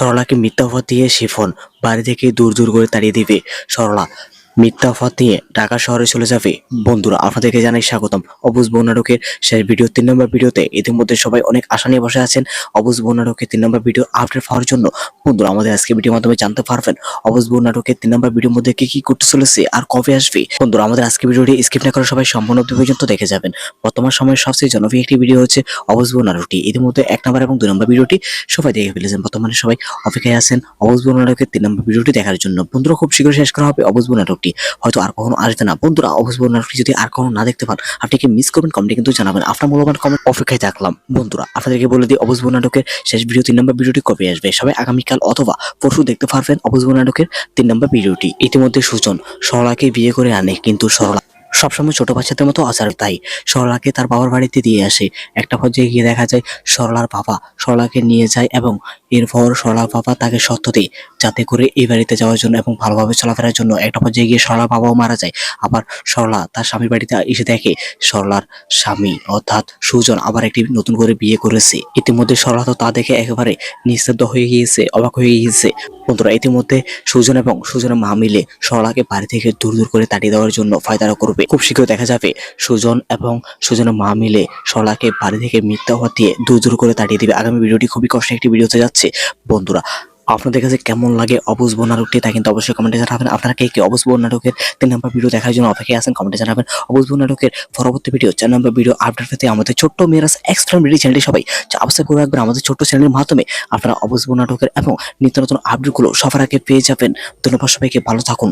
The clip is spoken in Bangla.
সরলাকে মিথ্যা দিয়ে শিফন বাড়ি থেকে দূর দূর করে তাড়িয়ে দিবে। সরলা মিথ্যা দিয়ে ঢাকা শহরে চলে যাবে। বন্ধুরা, আপনাদেরকে জানাই স্বাগতম। অবুজ বনারকের শেষ ভিডিও, তিন নম্বর ভিডিওতে ইতিমধ্যে সবাই অনেক আশা নিয়ে বসে আছেন। অবুজ বনারকের তিন নম্বর ভিডিও আপডেট পাওয়ার জন্য। বন্ধুরা, আমাদের আজকে ভিডিওর মাধ্যমে জানতে পারবেন অবুজ বনারকের তিন নম্বর ভিডিওর মধ্যে কি কি করতে চলেছে আর কবে আসবে। বন্ধুরা, আমাদের আজকে ভিডিওটি স্কিপ না করে সবাই সম্পূর্ণ পর্যন্ত দেখে যাবেন। বর্তমান সময়ের সবচেয়ে জনপ্রিয় একটি ভিডিও হচ্ছে অবুজ বনারকটি ইতিমধ্যে এক নম্বর এবং দুই নম্বর ভিডিওটি সবাই দেখে ফেলেছেন। বর্তমানে সবাই অপেক্ষায় আছেন অবুজবু নাটকের তিন নম্বর ভিডিওটি দেখার জন্য। বন্ধুরা, খুব শীঘ্রই শেষ করা হবে অবুজবু নাটকটি হয়তো আর কখনো আসবে না। বন্ধুরা অবশ্যই নাটকটি যদি আর কখনো না দেখতে পান, আপনি কি মিস করবেন? কমেন্টে কিন্তু জানাবেন। আপনার মূল্যবান কমেন্ট অপেক্ষায় থাকলাম। বন্ধুরা, আপনাদেরকে বলে দিই অবশ্য নাটকের শেষ ভিডিও তিন নম্বর ভিডিওটি কবে আসবে? সবাই আগামীকাল অথবা পরশু দেখতে পারবেন অবশ্য নাটকের তিন নম্বর ভিডিওটি ইতিমধ্যে সুজন সরলাকে বিয়ে করে আনে, কিন্তু সরলা সবসময় ছোট বাচ্চাদের মতো আচার তাই সরলাকে তার বাবার বাড়িতে দিয়ে আসে। একটা পর্যায়ে গিয়ে দেখা যায় সরলার বাবা সরলাকে নিয়ে যায় এবং এরপর সরলার বাবা তাকে সত্য দেয় যাতে করে এই বাড়িতে যাওয়ার জন্য এবং ভালোভাবে চলাফেরার জন্য। একটা পর্যায়ে গিয়ে সরলার বাবাও মারা যায়। আবার সরলা তার স্বামীর বাড়িতে এসে দেখে সরলার স্বামী অর্থাৎ সুজন আবার একটি নতুন করে বিয়ে করেছে। ইতিমধ্যে সরলা তো তা দেখে একেবারে নিস্তব্ধ হয়ে গিয়েছে, অবাক হয়ে গিয়েছে। বন্ধুরা, ইতিমধ্যে সুজন এবং সুজনের মা মিলে সরলাকে বাড়ি থেকে দূর দূর করে তাড়িয়ে দেওয়ার জন্য ফায়দারা করবে। খুব শীঘ্র দেখা যাবে সুজন এবং সুজনের মা মিলে সরলাকে বাড়ি থেকে মিথ্যা হওয়া দিয়ে দূর দূর করে তাড়িয়ে দিবে। আগামী ভিডিওটি খুবই কষ্ট একটি ভিডিওতে যাচ্ছে। বন্ধুরা আপনাদের কাছে কেমন লাগে অবুজ নাটকটি তা কিন্তু অবশ্যই কমেন্টে জানাবেন। আপনারা কে কে অবুজ নাটকের তিন নম্বর ভিডিও দেখার জন্য অপেক্ষায় আছেন কমেন্টে জানাবেন। অবুজ নাটকের পরবর্তী ভিডিও চার নম্বর ভিডিও আপডেট পেতে আমাদের ছোট্ট মেয়েরাস এক্সট্রা মিডি চ্যানেলটি সবাই সাবস্ক্রাইব করে রাখবেন আমাদের ছোট্ট চ্যানেলের মাধ্যমে। আপনারা অবুজ নাটকের এবং নিত্য নতুন আপডেটগুলো সবার আগে পেয়ে যাবেন। ধন্যবাদ সবাইকে, ভালো থাকুন।